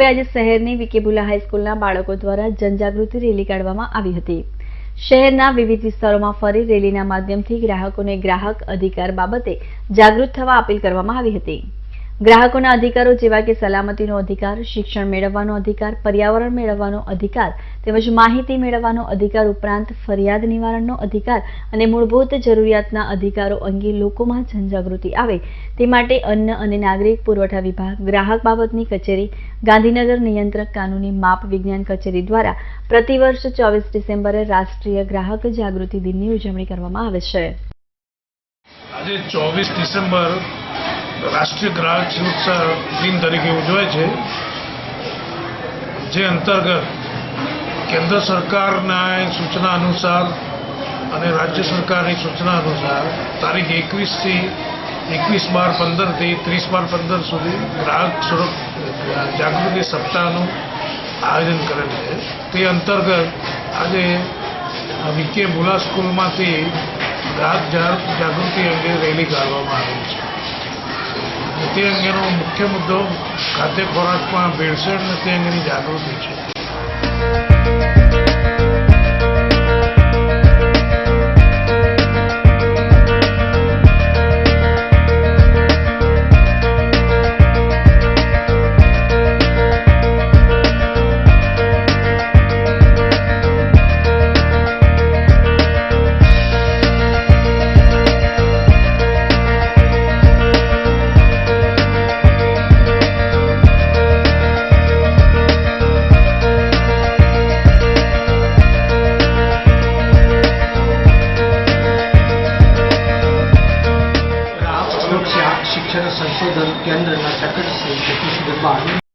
આજે શહેરની વિકેબુલા હાઈસ્કૂલના બાળકો દ્વારા જનજાગૃતિ રેલી કાઢવામાં આવી હતી. શહેરના વિવિધ વિસ્તારોમાં ફરી રેલીના માધ્યમથી ગ્રાહકોને ગ્રાહક અધિકાર બાબતે જાગૃત થવા અપીલ કરવામાં આવી હતી. ગ્રાહકોના અધિકારો જેવા કે સલામતીનો અધિકાર, શિક્ષણ મેળવવાનો અધિકાર, પર્યાવરણ મેળવવાનો અધિકાર તેમજ માહિતી મેળવવાનો અધિકાર ઉપરાંત ફરિયાદ નિવારણનો અધિકાર અને મૂળભૂત જરૂરિયાતના અધિકારો અંગે લોકોમાં જનજાગૃતિ આવે તે માટે અન્ન અને નાગરિક પુરવઠા વિભાગ, ગ્રાહક બાબતની કચેરી, ગાંધીનગર નિયંત્રક કાનૂની માપ વિજ્ઞાન કચેરી દ્વારા પ્રતિવર્ષ ચોવીસ ડિસેમ્બરે રાષ્ટ્રીય ગ્રાહક જાગૃતિ દિનની ઉજવણી કરવામાં આવે છે. આજે ચોવીસ ડિસેમ્બર રાષ્ટ્રીય ગ્રાહક સુરક્ષા દિન તરીકે ઉજવાય છે, જે અંતર્ગત કેન્દ્ર સરકારના સૂચના અનુસાર અને રાજ્ય સરકારની સૂચના અનુસાર તારીખ એકવીસથી એકવીસ બાર પંદરથી ત્રીસ બાર પંદર સુધી ગ્રાહક સુરક્ષા, જાગૃતિ સપ્તાહનું આયોજન કરેલ છે. તે અંતર્ગત આજે વિકે ભુલા સ્કૂલમાંથી ગ્રાહક જાગૃતિ અંગે રેલી કાઢવામાં આવી છે. તે અંગેનો મુખ્ય મુદ્દો ખાદ્ય ખોરાકમાં ભેળસેળ અને તે અંગેની જાગૃતિ છે. સંશોધન કેન્દ્રના સેક્રેટરી જગદીશ દરબાર